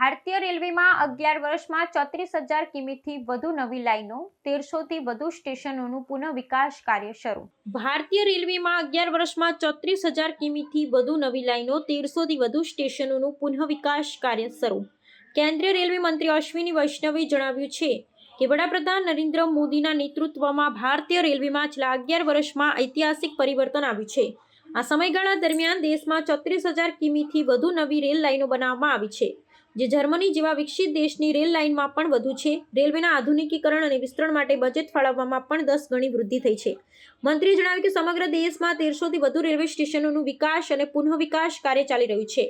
ભારતીય રેલવેમાં અગિયાર વર્ષમાં ચોત્રીસ હજાર કિમીથી વધુ નવી લાઈનો, તેરસોથી વધુ સ્ટેશનોનું પુનઃ વિકાસ કાર્ય શરૂ. ભારતીય રેલવેમાં અગિયાર વર્ષમાં ચોત્રીસ હજાર કિમીથી વધુ નવી લાઈનો, તેરસોથી વધુ સ્ટેશનોનું પુનઃ વિકાસ કાર્ય શરૂ. કેન્દ્રીય રેલવે મંત્રી અશ્વિની વૈષ્ણવે જણાવ્યું છે કે વડાપ્રધાન નરેન્દ્ર મોદીના નેતૃત્વમાં ભારતીય રેલવેમાં છેલ્લા અગિયાર વર્ષમાં ઐતિહાસિક પરિવર્તન આવ્યું છે. આ સમયગાળા દરમિયાન દેશમાં ચોત્રીસ હજાર કિમીથી વધુ નવી રેલ લાઈનો બનાવવામાં આવી છે. જે જર્મની જેવા વિકસિત દેશની રેલ લાઇનમાં પણ વધુ છે. રેલવેના આધુનિકીકરણ અને વિસ્તરણ માટે બજેટ ફાળવવામાં પણ દસ ગણી વૃદ્ધિ થઈ છે. મંત્રીએ જણાવ્યું કે સમગ્ર દેશમાં તેરસોથી વધુ રેલવે સ્ટેશનોનું વિકાસ અને પુનઃ વિકાસ કાર્ય ચાલી રહ્યું છે.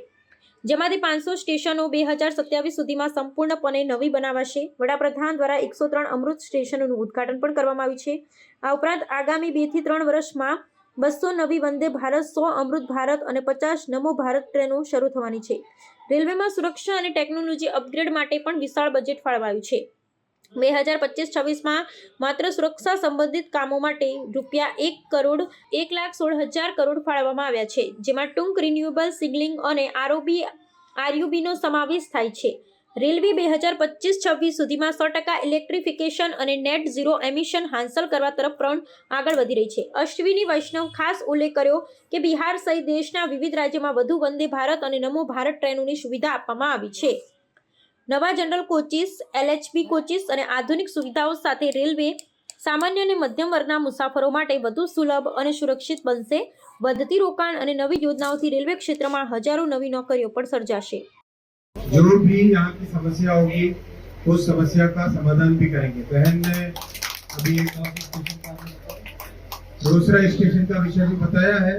જેમાંથી પાંચસો સ્ટેશનો બે હજાર સત્યાવીસ સુધીમાં સંપૂર્ણપણે નવી બનાવાશે. વડાપ્રધાન દ્વારા એકસો ત્રણ અમૃત સ્ટેશનોનું ઉદ્ઘાટન પણ કરવામાં આવ્યું છે. આ ઉપરાંત આગામી બેથી ત્રણ વર્ષમાં બસો નવી વંદે ભારત, સો અમૃત ભારત અને પચાસ નમો ભારત ટ્રેનો શરૂ થવાની છે. રેલવેમાં સુરક્ષા અને ટેકનોલોજી અપગ્રેડ માટે પણ વિશાળ બજેટ ફાળવાયું છે. બે હજાર પચીસ છવ્વીસમાં માત્ર સુરક્ષા સંબંધિત કામો માટે રૂપિયા એક કરોડ, એક લાખ સોળ હજાર કરોડ ફાળવવામાં આવ્યા છે, જેમાં ટૂંક રિન્યુએબલ સિગ્લિંગ અને આરઓબી, આરયુબીનો સમાવેશ થાય છે. રેલવે બે હજાર પચીસ છવ્વીસ સુધીમાં સો ટકા ઇલેક્ટ્રિફિકેશન અને નેટ ઝીરો એમિશન હાંસલ કરવા તરફ પણ આગળ વધી રહી છે. અશ્વિની વૈષ્ણવ ખાસ ઉલ્લેખ કર્યો કે બિહાર સહિત દેશના વિવિધ રાજ્યોમાં વધુ વંદે ભારત અને નમો ભારત ટ્રેનોની સુવિધા આપવામાં આવી છે. નવા જનરલ કોચિસ એલએચબી કોચિસ અને આધુનિક સુવિધાઓ સાથે રેલવે સામાન્ય અને મધ્યમ વર્ગના મુસાફરો માટે વધુ સુલભ અને સુરક્ષિત બનશે. વધતી રોકાણ અને નવી યોજનાઓથી રેલવે ક્ષેત્રમાં હજારો નવી નોકરીઓ પણ સર્જાશે. जो भी यहाँ की समस्या होगी, उस समस्या का समाधान भी करेंगे। बहन ने अभी एक और स्टेशन का दूसरा स्टेशन का विषय भी बताया है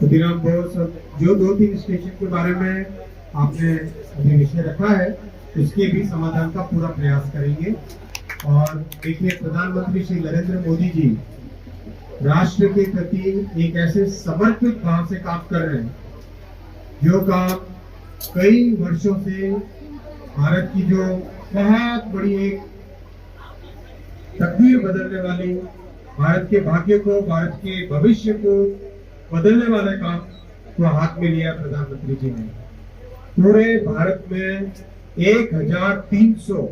खुदीराम बोस, जो दो तीन स्टेशन के बारे में आपने अभी विषय रखा है, उसके भी समाधान का पूरा प्रयास करेंगे। और देखिए, प्रधानमंत्री श्री नरेंद्र मोदी जी राष्ट्र के प्रति एक ऐसे समर्पित भाव से काम कर रहे हैं। जो काम कई वर्षों से भारत की जो बहुत बड़ी एक तकदीर बदलने वाली, भारत के भाग्य को, भारत के भविष्य को बदलने वाले काम को हाथ में लिया प्रधानमंत्री जी ने। पूरे भारत में एक हज़ार तीन सौ,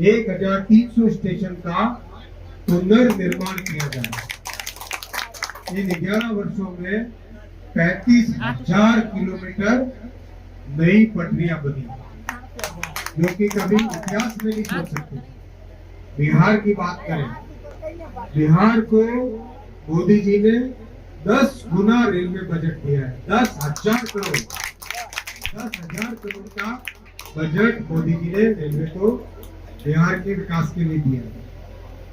एक हज़ार तीन सौ स्टेशन का पुनर्निर्माण किया जाए। इन ग्यारह वर्षों में पैंतीस हज़ार किलोमीटर नई पटरियाँ बनी। जो कि कभी इतिहास में नहीं सोच सकते। बिहार की बात करें, बिहार को मोदी जी ने दस गुना रेलवे बजट दिया है। दस हज़ार करोड़। दस हज़ार करोड़ का बजट मोदी जी ने रेलवे को बिहार के विकास के लिए दिया है।